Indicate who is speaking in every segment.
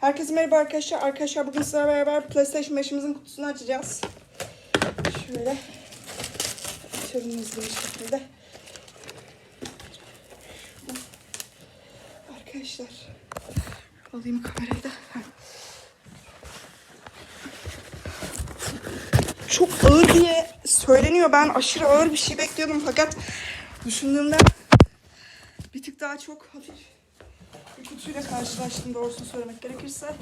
Speaker 1: Herkese merhaba arkadaşlar. Arkadaşlar bugün sizlerle beraber PlayStation 5'imizin kutusunu açacağız. Şöyle açalım hızlı bir şekilde. Arkadaşlar alayım kamerayı da. Çok ağır diye söyleniyor. Ben aşırı ağır bir şey bekliyordum fakat düşündüğümde bir tık daha çok hafif kutuyla karşılaştım doğrusunu söylemek gerekirse.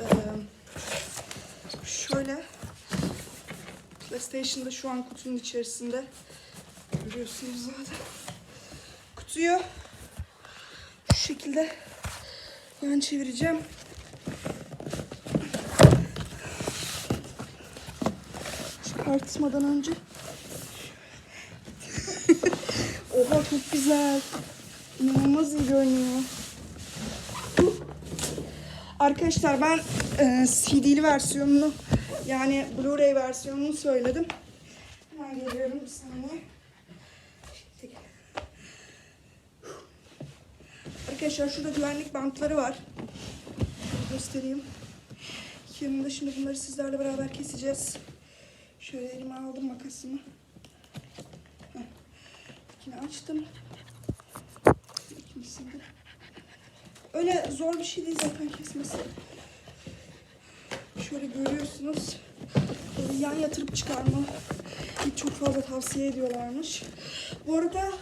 Speaker 1: Ee, şöyle PlayStation'da şu an kutunun içerisinde görüyorsunuz zaten. Kutuyu şu şekilde yan çevireceğim. Çıkartmadan önce Oha çok güzel. İnanılmaz iyi görünüyor. Arkadaşlar ben e, CD'li versiyonunu yani Blu-ray versiyonunu söyledim. Hemen geliyorum bir saniye. Arkadaşlar şurada güvenlik bantları var. Göstereyim. Yanında şimdi bunları sizlerle beraber keseceğiz. Şöyle elime aldım makasımı. Heh. Yine açtım. İkincisini de. Öyle zor bir şey değil zaten kesmesi. Şöyle görüyorsunuz. Yan yatırıp çıkarma. Çok fazla tavsiye ediyorlarmış. Bu arada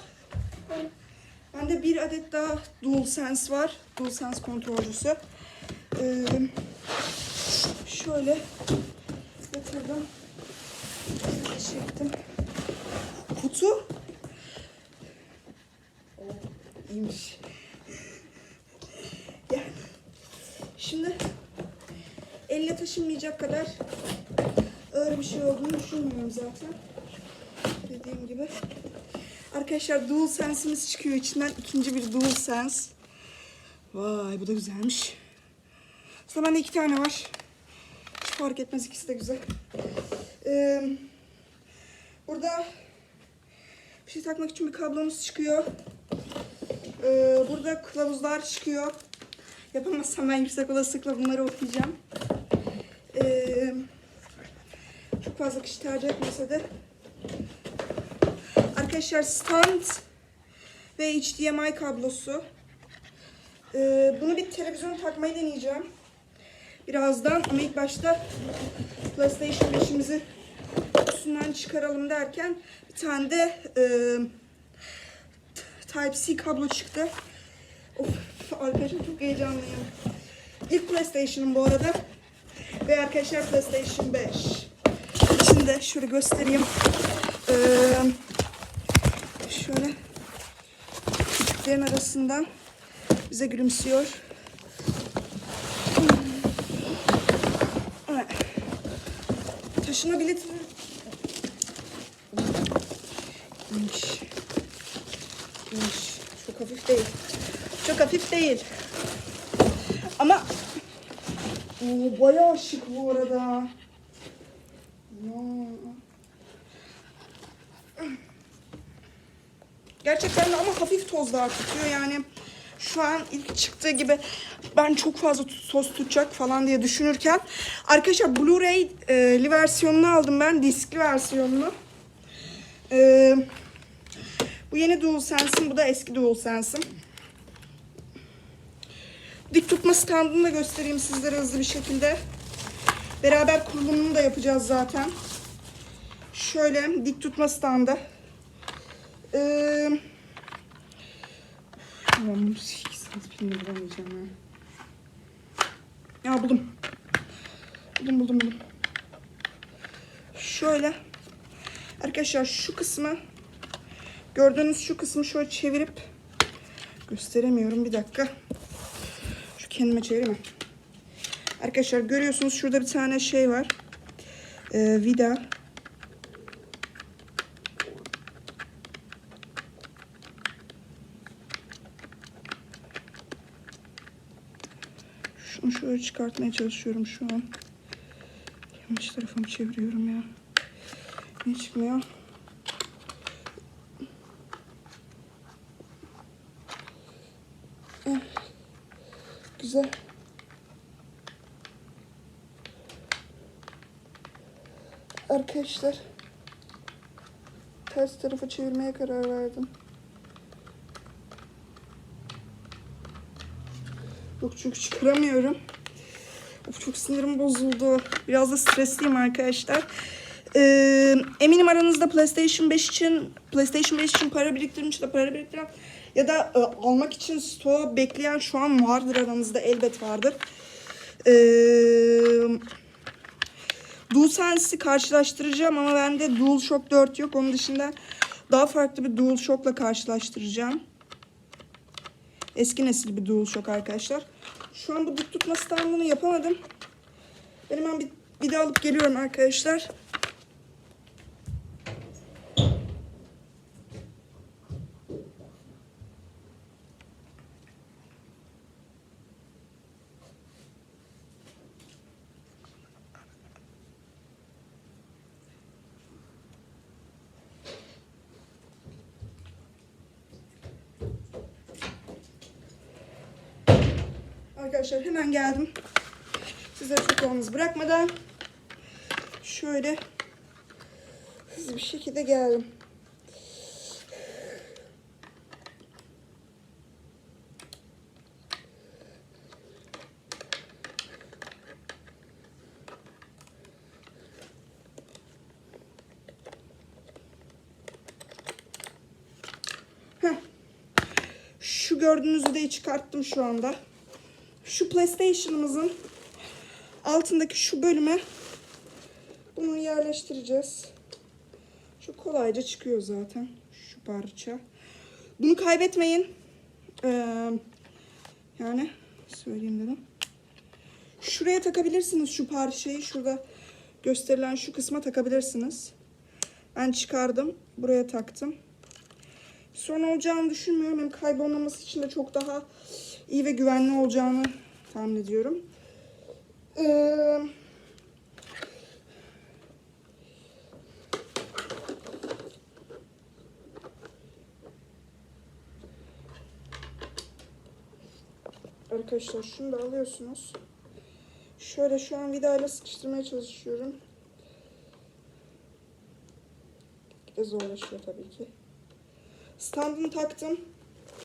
Speaker 1: bende bir adet daha DualSense var. DualSense kontrolcüsü. Ee, şöyle yatırdım. Çektim. Kutu İyiymiş. Şimdi elle taşınmayacak kadar ağır bir şey olduğunu düşünmüyorum zaten. Dediğim gibi. Arkadaşlar Dual Sense'imiz çıkıyor içinden. ikinci bir Dual Sense. Vay bu da güzelmiş. Aslında bende iki tane var. Hiç fark etmez ikisi de güzel. Ee, burada bir şey takmak için bir kablomuz çıkıyor. Ee, burada kılavuzlar çıkıyor. Yapamazsam ben yüksek olasılıkla bunları okuyacağım. Ee, çok fazla kişi tercih etmese de. Arkadaşlar stand ve HDMI kablosu. Ee, bunu bir televizyon takmayı deneyeceğim. Birazdan ama ilk başta PlayStation 5'imizi üstünden çıkaralım derken bir tane de e, Type-C kablo çıktı. Of arkadaşlar çok heyecanlıyım. İlk PlayStation'ım bu arada. Ve arkadaşlar PlayStation 5. İçinde şöyle göstereyim. Ee, şöyle küçüklerin arasından bize gülümsüyor. Evet. Taşınabilir. İyiymiş. İyiymiş. Çok hafif değil. Çok hafif değil. Ama Oo, bayağı şık bu arada. Gerçekten de ama hafif tozlar tutuyor yani. Şu an ilk çıktığı gibi ben çok fazla toz tutacak falan diye düşünürken arkadaşlar Blu-ray'li versiyonunu aldım ben diskli versiyonunu. Ee, bu yeni DualSense'im bu da eski DualSense'im. Dik tutma standını da göstereyim sizlere hızlı bir şekilde. Beraber kurulumunu da yapacağız zaten. Şöyle dik tutma standı. Ee. Ya buldum. Buldum buldum buldum. Şöyle. Arkadaşlar şu kısmı gördüğünüz şu kısmı şöyle çevirip gösteremiyorum bir dakika. Kendime çevireyim? Arkadaşlar görüyorsunuz şurada bir tane şey var. Ee, vida. Şunu şöyle çıkartmaya çalışıyorum şu an. Yanlış tarafa mı çeviriyorum ya? Ne çıkmıyor? güzel. Arkadaşlar ters tarafa çevirmeye karar verdim. Yok çünkü çıkaramıyorum. Of, çok sinirim bozuldu. Biraz da stresliyim arkadaşlar. Ee, eminim aranızda PlayStation 5 için PlayStation 5 için para biriktirmiş de para biriktiren ya da e, almak için stoğa bekleyen şu an vardır aranızda elbet vardır. Ee, DualSense'i karşılaştıracağım ama bende DualShock 4 yok. Onun dışında daha farklı bir DualShock'la karşılaştıracağım. Eski nesil bir DualShock arkadaşlar. Şu an bu dik tutma standını yapamadım. Ben hemen bir, bir de alıp geliyorum arkadaşlar. Arkadaşlar hemen geldim. Size çok bırakmadan şöyle hızlı bir şekilde geldim. Şu gördüğünüz videoyu çıkarttım şu anda. Şu PlayStation'ımızın altındaki şu bölüme bunu yerleştireceğiz. Şu kolayca çıkıyor zaten şu parça. Bunu kaybetmeyin. Ee, yani söyleyeyim dedim. Şuraya takabilirsiniz şu parçayı. Şurada gösterilen şu kısma takabilirsiniz. Ben çıkardım. Buraya taktım. Sorun olacağını düşünmüyorum. Hem kaybolmaması için de çok daha iyi ve güvenli olacağını tahmin ediyorum. Ee, Arkadaşlar şunu da alıyorsunuz. Şöyle şu an vidayla sıkıştırmaya çalışıyorum. Zorlaşıyor tabii ki. Standını taktım.